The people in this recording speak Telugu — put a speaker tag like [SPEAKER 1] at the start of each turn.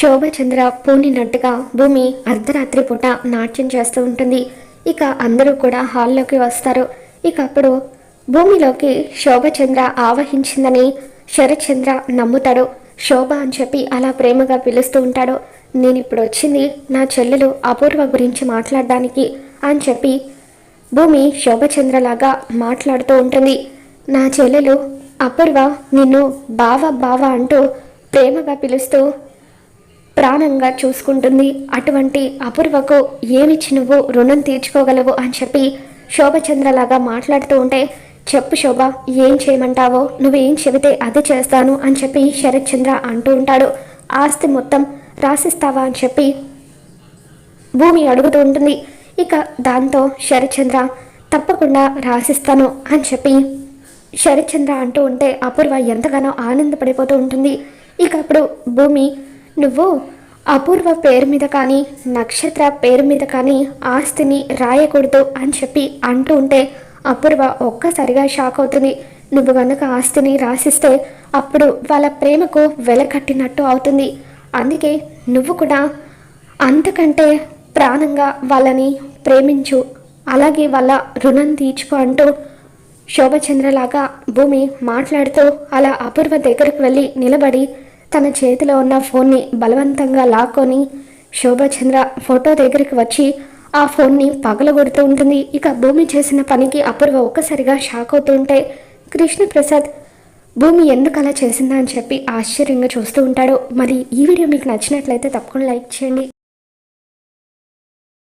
[SPEAKER 1] శోభచంద్ర పూనినట్టుగా భూమి అర్ధరాత్రి పూట నాట్యం చేస్తూ ఉంటుంది. ఇక అందరూ కూడా హాల్లోకి వస్తారు. ఇక అప్పుడు భూమిలోకి శోభచంద్ర ఆవహించిందని శరత్చంద్ర నమ్ముతాడు. శోభ అని చెప్పి అలా ప్రేమగా పిలుస్తూ ఉంటాడు. నేను ఇప్పుడు వచ్చింది నా చెల్లెలు అపూర్వ గురించి మాట్లాడడానికి అని చెప్పి భూమి శోభచంద్రలాగా మాట్లాడుతూ ఉంటుంది. నా చెల్లెలు అపూర్వ నిన్ను బావ బావ అంటూ ప్రేమగా పిలుస్తూ ప్రాణంగా చూసుకుంటుంది. అటువంటి అపూర్వకు ఏమిచ్చి నువ్వు రుణం తీర్చుకోగలవు అని చెప్పి శోభచంద్రలాగా మాట్లాడుతూ ఉంటే చెప్పు శోభ ఏం చేయమంటావో? నువ్వేం చెబితే అది చేస్తాను అని చెప్పి శరత్చంద్ర అంటూ ఉంటాడు. ఆస్తి మొత్తం రాసిస్తావా అని చెప్పి భూమి అడుగుతూ ఉంటుంది. ఇక దాంతో శరత్చంద్ర తప్పకుండా రాసిస్తాను అని చెప్పి శరత్చంద్ర అంటూ ఉంటే అపూర్వ ఎంతగానో ఆనందపడిపోతూ ఉంటుంది. ఇక అప్పుడు భూమి నువ్వు అపూర్వ పేరు మీద కానీ నక్షత్ర పేరు మీద కానీ ఆస్తిని రాయకూడదు అని చెప్పి అంటూ ఉంటే అపూర్వ ఒక్కసారిగా షాక్ అవుతుంది. నువ్వు కనుక ఆస్తిని రాసిస్తే అప్పుడు వాళ్ళ ప్రేమకు వెలకట్టినట్టు అవుతుంది. అందుకే నువ్వు కూడా అంతకంటే ప్రాణంగా వాళ్ళని ప్రేమించు అలాగే వాళ్ళ రుణం తీర్చుకో అంటూ శోభచంద్రలాగా భూమి మాట్లాడుతూ అలా అపూర్వ దగ్గరకు వెళ్ళి నిలబడి తన చేతిలో ఉన్న ఫోన్ని బలవంతంగా లాక్కొని శోభచంద్ర ఫోటో దగ్గరికి వచ్చి ఆ ఫోన్ని పగలగొడుతూ ఉంటుంది. ఇక భూమి చేసిన పనికి అపూర్వ ఒక్కసారిగా షాక్ అవుతూ ఉంటే కృష్ణప్రసాద్ భూమి ఎందుకు అలా చేసిందా? అని చెప్పి ఆశ్చర్యంగా చూస్తూ ఉంటాడు. మరి ఈ వీడియో మీకు నచ్చినట్లయితే తప్పకుండా లైక్ చేయండి.